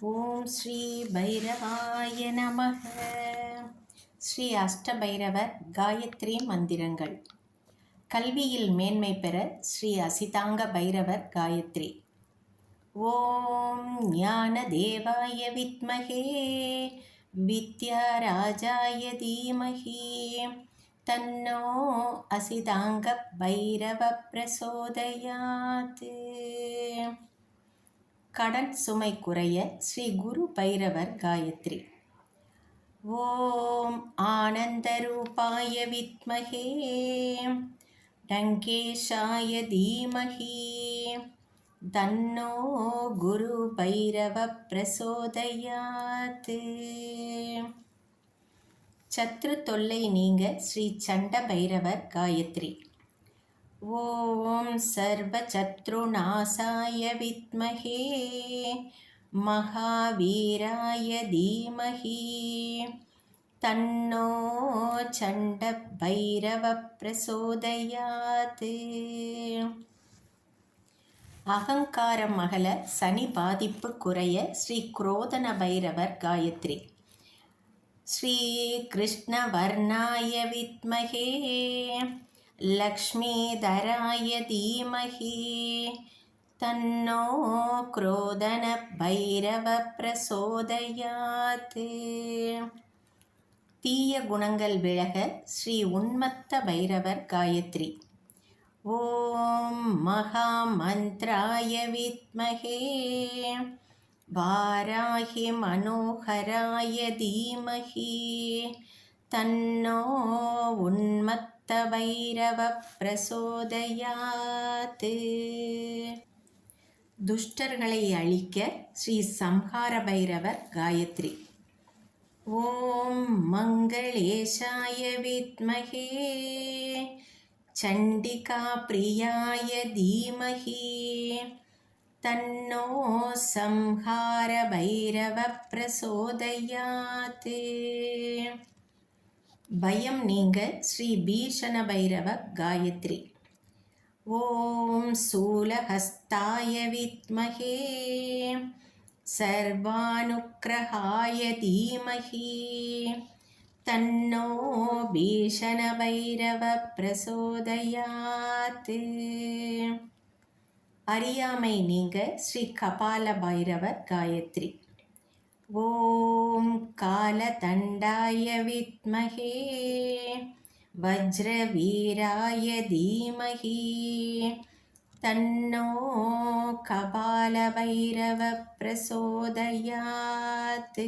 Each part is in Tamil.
ஓம் ஸ்ரீ பைரவாய நமக. ஸ்ரீ அஷ்டபைரவர் காயத்ரி மந்திரங்கள். கல்வியில் மேன்மை பெற ஸ்ரீ அசிதாங்க பைரவர் காயத்ரி. ஓம் ஞான தேவாய வித்மகே. வித்யாராஜாய தீமகி. தன்னோ அசிதாங்க பைரவ பிரசோதயாத். கடன் சுமை குறைய ஸ்ரீ குரு பைரவர் காயத்ரி. ஓம் ஆனந்தரூபாய வித்மகே. டங்கேஷாய தீமகி. தன்னோ குரு பைரவ பிரசோதயாத். சத்ரு தொல்லை நீங்க ஸ்ரீ சண்ட பைரவர் காயத்ரி. ॐ सर्वशत्रुनाशाय विद्महे महावीराय धीमहि तन्नो चण्डभैरवप्रचोदयात् அகங்காரம் அகல சனி பாதிப்பு குறைய ஸ்ரீ குரோதன பைரவர் காயத்ரி ஸ்ரீ கிருஷ்ணவர்ணாய வித்மகே लक्ष्मीधराय धीमहि तन्नो क्रोधनभैरवप्रचोदयात् தீய குணங்கள் விலக ஸ்ரீ உன்மத்த பைரவர் காயத்ரி ஓம் மகாமந்திராய வித்மகே வாராகி மனோகராய தீமகி தன்னோ உன்மத் பிரசோதயாத் துஷ்டர்களை அழிக்க ஸ்ரீ சம்ஹார பைரவர் காயத்ரி. ஓம் மங்களேஷாய வித்மகே. சண்டிகா பிரியாய தீமகி. தன்னோ சம்ஹார பைரவ பிரசோதயாத் பயம் நீங்க ஸ்ரீ பீஷண பைரவ காயத்ரி. ஓம் சூலஹஸ்தாய வித்மகே சர்வானுக்கிரகாய தீமகி தன்னோ பீஷண பைரவ பிரசோதயாத். அறியாமை நீங்க ஸ்ரீ கபால பைரவ காயத்ரி. ॐ कालतण्डाय विद्महे वज्रवीराय धीमहि तन्नो कपालभैरवप्रचोदयात्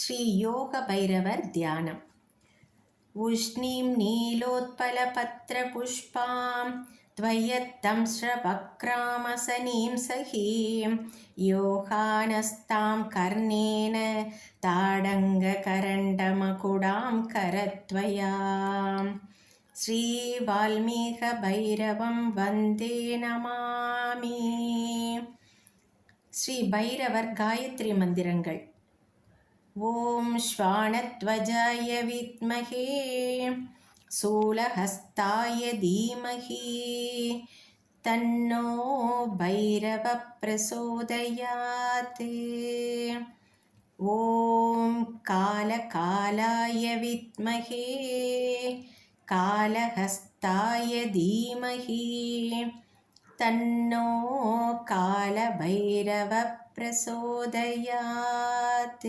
श्रीयोगभैरवध्यानम् उष्णीं नीलोत्पलपत्रपुष्पां नीलोत्पलपत्रपुष्पां त्वयत्तंश्रवक्रामसनीं सखीं योगानस्तां कर्णेन ताडङ्गकरण्डमकुडां करत्वया श्रीवाल्मीकभैरवं वन्दे नमामि ஸ்ரீ பைரவர் காயத்ரி மந்திரங்கள் ஓம் ஸ்வானத்வஜாய வித்மகே शूलहस्ताय धीमहि तन्नो भैरवप्रचोदयात् ॐ कालकालाय विद्महे। कालहस्ताय धीमहि तन्नो कालभैरवप्रचोदयात्